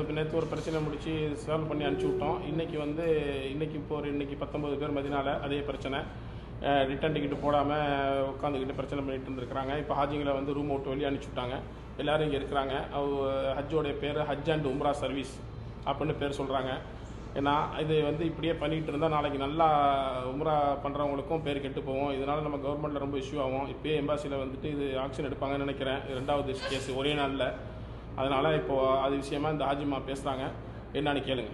அந்த நேற்று ஒரு பிரச்சனை முடிச்சு சால்வ் பண்ணி அனுப்பிச்சி விட்டோம். இன்றைக்கி வந்து இன்றைக்கி இப்போ ஒரு இன்னைக்கு பத்தொம்பது பேர் மதினால அதே பிரச்சனை. ரிட்டன் டிக்கெட் போடாமல் உட்காந்துக்கிட்டு பிரச்சனை பண்ணிட்டு இருந்திருக்கிறாங்க. இப்போ ஹாஜிங்களை வந்து ரூம் விட்டு வெளியே அனுப்பிச்சி விட்டாங்க. எல்லோரும் இங்கே இருக்கிறாங்க. அவ ஹஜ்ஜோடைய பேர் ஹஜ் அண்ட் உம்ரா சர்வீஸ் அப்படின்னு பேர் சொல்கிறாங்க ஏன்னா இது வந்து இப்படியே பண்ணிகிட்டு இருந்தால் நாளைக்கு நல்லா உம்ரா பண்ணுறவங்களுக்கும் பேர் கெட்டு போவோம் இதனால் நம்ம கவர்மெண்ட்டில் ரொம்ப இஷ்யூ ஆகும். இப்போயே எம்பாசியில் வந்துட்டு இது ஆக்ஷன் எடுப்பாங்கன்னு நினைக்கிறேன். ரெண்டாவது கேஸ் ஒரே நாளில். அதனால் இப்போது அது விஷயமா இந்த ஹாஜிமா பேசுகிறாங்க என்னன்னு கேளுங்க.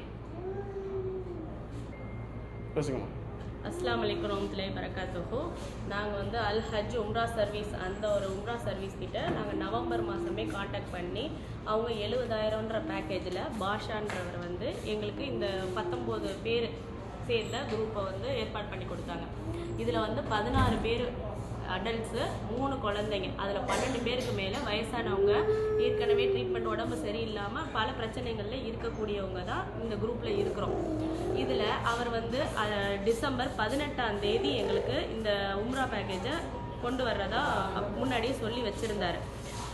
பேசுங்கம்மா. அஸ்லாம் அலைக்கும் ரஹ்மத்துல்லாஹி பரகாத்துஹு நாங்கள் வந்து அல் ஹஜ் உம்ரா சர்வீஸ் அந்த ஒரு உம்ரா சர்வீஸ் கிட்ட நாங்கள் நவம்பர் மாதமே காண்டாக்ட் பண்ணி அவங்க எழுபதாயிரம்ன்ற பேக்கேஜில் பாஷான்றவர் வந்து எங்களுக்கு இந்த பத்தொம்போது பேர் சேர்ந்த குரூப்பை வந்து ஏற்பாடு பண்ணி கொடுத்தாங்க. இதில் வந்து பதினாறு பேர் அடல்ட்ஸு மூணு குழந்தைங்க. அதில் பன்னெண்டு பேருக்கு மேலே வயசானவங்க. ஏற்கனவே ட்ரீட்மெண்ட் உடம்பு சரியில்லாமல் பல பிரச்சனைகளில் இருக்கக்கூடியவங்க தான் இந்த குரூப்பில் இருக்கிறோம். இதில் அவர் வந்து டிசம்பர் பதினெட்டாம் தேதி எங்களுக்கு இந்த உம்ரா பேக்கேஜை கொண்டு வர்றதா முன்னாடியே சொல்லி வச்சுருந்தாரு.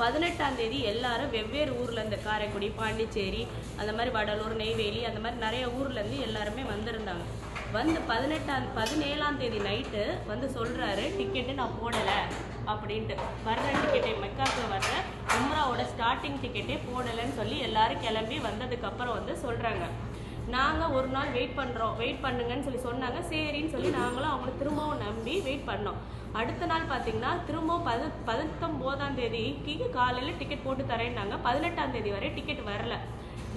பதினெட்டாம் தேதி எல்லாரும் வெவ்வேறு ஊரில் இந்த காரைக்குடி பாண்டிச்சேரி அந்த மாதிரி வடலூர் நெய்வேலி அந்த மாதிரி நிறைய ஊர்லேருந்து எல்லாருமே வந்திருந்தாங்க. வந்து பதினெட்டாம் பதினேழாம் தேதி நைட்டு வந்து சொல்கிறாரு டிக்கெட்டு நான் போடலை அப்படின்ட்டு. வர்ற டிக்கெட்டை மெக்காக்கு வர்ற உம்ராவோட ஸ்டார்டிங் டிக்கெட்டே போடலைன்னு சொல்லி எல்லாரும் கிளம்பி வந்ததுக்கப்புறம் வந்து சொல்கிறாங்க நாங்கள் ஒரு நாள் வெயிட் பண்ணுறோம் வெயிட் பண்ணுங்கன்னு சொல்லி சொன்னாங்க. சரின்னு சொல்லி நாங்களும் அவங்கள திரும்பவும் நம்பி வெயிட் பண்ணோம். அடுத்த நாள் பார்த்தீங்கன்னா திரும்பவும் பது பதினொம்போதாம் தேதிக்கு காலையில் டிக்கெட் போட்டு தரேன்னாங்க. பதினெட்டாம் தேதி வரை டிக்கெட் வரல.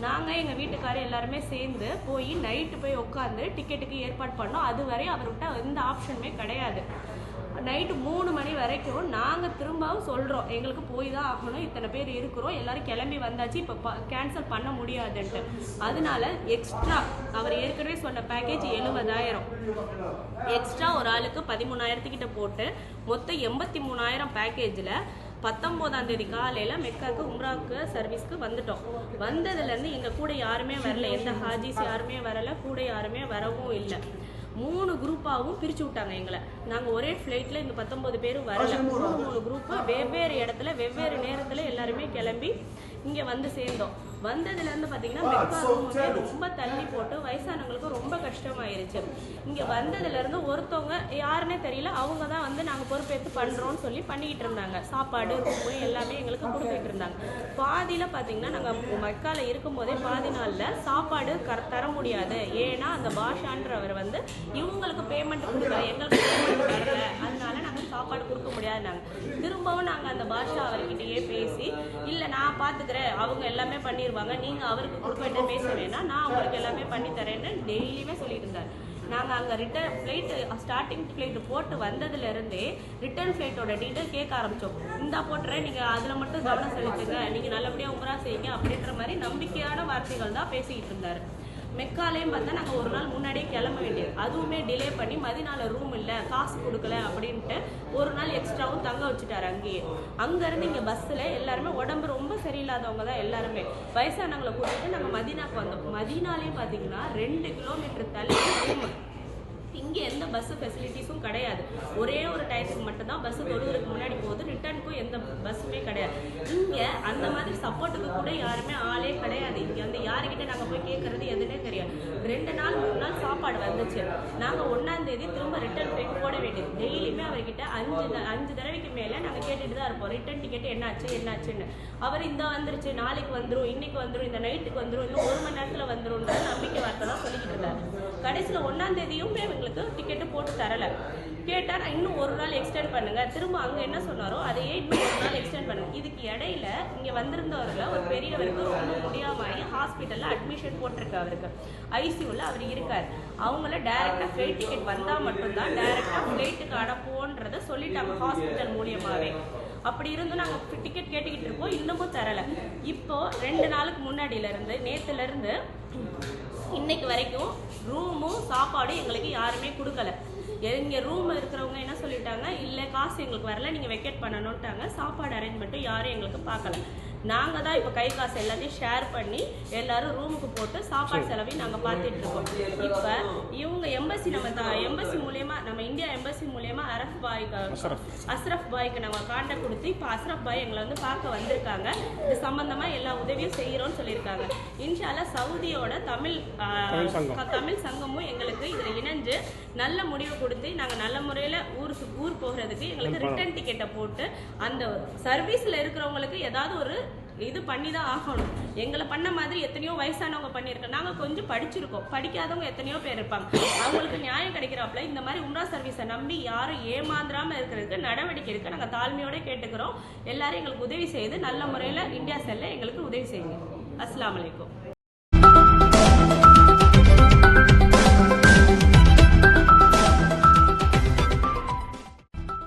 நாங்கள் எங்கள் வீட்டுக்காரர் எல்லாருமே சேர்ந்து போய் நைட்டு போய் உட்காந்து டிக்கெட்டுக்கு ஏற்பாடு பண்ணோம். அது வரை அவர்கிட்ட எந்த ஆப்ஷனுமே கிடையாது. நைட்டு மூணு மணி வரைக்கும் நாங்கள் திரும்பவும் சொல்கிறோம் எங்களுக்கு போய் தான் ஆகணும். இத்தனை பேர் இருக்கிறோம். எல்லோரும் கிளம்பி வந்தாச்சு. இப்போ கேன்சல் பண்ண முடியாதுன்ட்டு. அதனால எக்ஸ்ட்ரா அவர் ஏற்கனவே சொன்ன பேக்கேஜ் எழுபதாயிரம். எக்ஸ்ட்ரா ஒரு ஆளுக்கு பதிமூணாயிரத்துக்கிட்ட போட்டு மொத்தம் எண்பத்தி மூணாயிரம் பேக்கேஜில் பத்தொம்போதாம் தேதி காலையில் மெக்காக்கு உம்ராவுக்கு சர்வீஸ்க்கு வந்துட்டோம். வந்ததுலேருந்து எங்கள் கூட யாருமே வரல. எந்த ஹாஜிஸ் யாருமே வரல. கூட யாருமே வரவும் இல்லை. மூணு குரூப்பாகவும் பிரிச்சு விட்டாங்க எங்களை. நாங்கள் ஒரே ஃப்ளைட்டில் இந்த பத்தொன்பது பேரும் வரல. மூணு மூணு குரூப்பு வெவ்வேறு இடத்துல வெவ்வேறு நேரத்தில் எல்லாருமே கிளம்பி இங்கே வந்து சேர்ந்தோம். வந்ததுலேருந்து பார்த்தீங்கன்னா வந்து ரொம்ப தள்ளி போட்டு வயசானவங்களுக்கு ரொம்ப கஷ்டமாயிருச்சு. இங்கே வந்ததுலேருந்து ஒருத்தவங்க யாருன்னே தெரியல அவங்க தான் வந்து நாங்கள் பொறுப்பேற்று பண்ணுறோம்னு சொல்லி பண்ணிக்கிட்டு இருந்தாங்க. சாப்பாடு ரூமு எல்லாமே எங்களுக்கு கொடுத்துட்டு இருந்தாங்க. பாதியில் பார்த்தீங்கன்னா நாங்கள் மக்கால இருக்கும்போதே பாதி நாளில் சாப்பாடு கர தர முடியாது. ஏன்னா அந்த பாஷான்றவர் வந்து இவங்களுக்கு பேமெண்ட் கொடுக்கல எங்களுக்கு பேமெண்ட் வரல அதனால நாங்கள் சாப்பாடு கொடுக்க முடியாதுனாங்க. திரும்பவும் நாங்கள் அந்த பாஷா அவர்கிட்டயே பேசி இல்லை நான் பார்த்துக்கிறேன் அவங்க எல்லாமே பண்ணிடுவாங்க நீங்கள் அவருக்கு கொடுக்க பேச வேணாம். நான் அவங்களுக்கு எல்லாமே பண்ணி தரேன்னு டெய்லியுமே சொல்லிட்டு இருந்தார் நாங்கள் அங்கே ரிட்டர்ன் ஃப்ளைட்டு ஸ்டார்டிங் ஃப்ளைட்டு போட்டு வந்ததுலேருந்தே ரிட்டர்ன் ஃப்ளைட்டோட டீட்டெயில் கேட்க ஆரம்பித்தோம் இந்தா போட்டுறேன். நீங்கள் அதில் மட்டும் கவனம் செலுத்துங்க. நீங்கள் நல்லபடியாக உமரா செய்யுங்க அப்படின்ற மாதிரி நம்பிக்கையான வார்த்தைகள் தான் பேசிக்கிட்டு இருந்தார். மெக்காலையும் பார்த்தா நாங்கள் ஒரு நாள் முன்னாடியே கிளம்ப வேண்டியது. அதுவுமே டிலே பண்ணி மதினால ரூம் இல்லை காசு கொடுக்கல அப்படின்ட்டு ஒரு நாள் எக்ஸ்ட்ராவும் தங்க வச்சுட்டாரு அங்கேயே. அங்கேருந்து இங்கே பஸ்ஸில் எல்லாருமே உடம்பு ரொம்ப சரியில்லாதவங்க தான் எல்லாருமே. வயசானவங்களை கூட்டிட்டு நாங்கள் மதினாக்கு வந்தோம். மதினாலேயும் பார்த்தீங்கன்னா ரெண்டு கிலோமீட்டர் தள்ளி ரூம் இங்கே எந்த பஸ் ஃபெசிலிட்டிஸும் கிடையாது. ஒரே ஒரு டயத்துக்கு மட்டும்தான் பஸ்ஸு தொழுது ரிட்டர்னுக்கும் எந்த பஸ்ஸுமே கிடையாது. இங்கே அந்த மாதிரி சப்போர்ட்டுக்கு கூட யாருமே ஆளே கிடையாது. இங்கே வந்து யாருக்கிட்ட நாங்கள் போய் கேட்குறது எதுனே தெரியாது. ரெண்டு நாள் மூணு நாள் சாப்பாடு வந்துச்சு. நாங்கள் ஒன்றாந்தேதி திரும்ப ரிட்டர்ன் ஃபிளைட் போட வேண்டியது. டெய்லியுமே அவர்கிட்ட அஞ்சு அஞ்சு தடவைக்கு மேலே நாங்கள் கேட்டுட்டு தான் இருப்போம். ரிட்டர்ன் டிக்கெட் என்னாச்சு என்னாச்சுன்னு. அவர் இந்த வந்துருச்சு நாளைக்கு வந்துடும் இன்னைக்கு வந்துடும் இந்த நைட்டுக்கு வந்துடும் இன்னும் ஒரு மணி நேரத்தில் வந்துடும் நம்பிக்கை வார்த்தை தான் சொல்லிக்கிட்டு இருந்தாரு கடைசியில் ஒன்றாம் தேதியுமே எங்களுக்கு டிக்கெட்டு போட்டு தரல. கேட்டார் நான் இன்னும் ஒரு நாள் எக்ஸ்டெண்ட் பண்ணுங்க. திரும்ப அங்க என்ன சொன்னாரோ அதையே இன்னும் ஒரு நாள் எக்ஸ்டெண்ட் பண்ணுங்க இதுக்கு இடையில இங்க வந்திருந்தவர்ல ஒரு பெரியவருக்கு ரொம்ப முடியாம ஹாஸ்பிட்டல்ல அட்மிஷன் போட்டிருக்கு அவருக்கு. ஐசியூல அவர் இருக்கார். அவங்கள டைரக்டா ஃபிளைட் டிக்கெட் வந்தா மட்டும்தான் டைரக்டா ஃபிளைட்டுக்கு அனுப்புவோன்றத சொல்லிட்டாங்க ஹாஸ்பிட்டல் மூலியமாவே. அப்படி இருந்தும் நாங்க டிக்கெட் கேட்டுக்கிட்டு இருக்கோம் இன்னமும் தரல. இப்போ ரெண்டு நாளுக்கு முன்னாடியில இருந்து நேத்துல இருந்து இன்னைக்கு வரைக்கும் ரூமும் சாப்பாடும் எங்களுக்கு யாருமே கொடுக்கல. எங்க ரூம் இருக்கிறவங்க என்ன சொல்லிட்டாங்க இல்லை காசு எங்களுக்கு வரல நீங்கள் வெக்கேட் பண்ணணுன்ட்டாங்க சாப்பாடு அரேஞ்ச்மெண்ட்டும் யாரும் எங்களுக்கு பார்க்கல. நாங்கள் தான் இப்போ கை காசு எல்லாத்தையும் ஷேர் பண்ணி எல்லாரும் ரூமுக்கு போட்டு சாப்பாடு செலவையும் நாங்கள் பார்த்துட்டு இருக்கோம். இப்போ இவங்க எம்பசி நம்ம த எம்பசி மூலயமா நம்ம இந்தியா எம்பசி மூலியமா அரஃப் பாய்க்கு. அஸ்ரஃப் பாய்க்கு நம்ம கான்டாக்ட் கொடுத்து இப்போ அஸ்ரஃப் பாய் எங்களை வந்து பார்க்க வந்திருக்காங்க. இது சம்பந்தமா எல்லா உதவியும் செய்யறோம்னு சொல்லியிருக்காங்க. இன்ஷால்லா சவுதியோட தமிழ் தமிழ் சங்கமும் எங்களுக்கு இதுல இணைஞ்சு நல்ல முடிவு கொடுத்து நாங்க நல்ல முறையில ஊருக்கு ஊர் போகிறதுக்கு எங்களுக்கு ரிட்டர்ன் டிக்கெட்டை போட்டு அந்த சர்வீஸ்ல இருக்கிறவங்களுக்கு ஏதாவது ஒரு இது பண்ணி தான் ஆகணும். எங்களை பண்ண மாதிரி எத்தனையோ வயசானவங்க பண்ணியிருக்கோம் நாங்கள் கொஞ்சம் படிச்சிருக்கோம். படிக்காதவங்க எத்தனையோ பேர் இருப்பாங்க. அவங்களுக்கு நியாயம் கிடைக்கிறாப்புல இந்த மாதிரி உண்டா சர்வீஸை நம்பி யாரும் ஏமாந்துராம இருக்கிறதுக்கு நடவடிக்கை எடுக்க நாங்கள் தாழ்மையோட கேட்டுக்கிறோம். எல்லாரும் எங்களுக்கு உதவி செய்து நல்ல முறையில் இந்தியா செல்ல எங்களுக்கு உதவி செய்யுங்க. அஸ்லாம் வலைக்கும்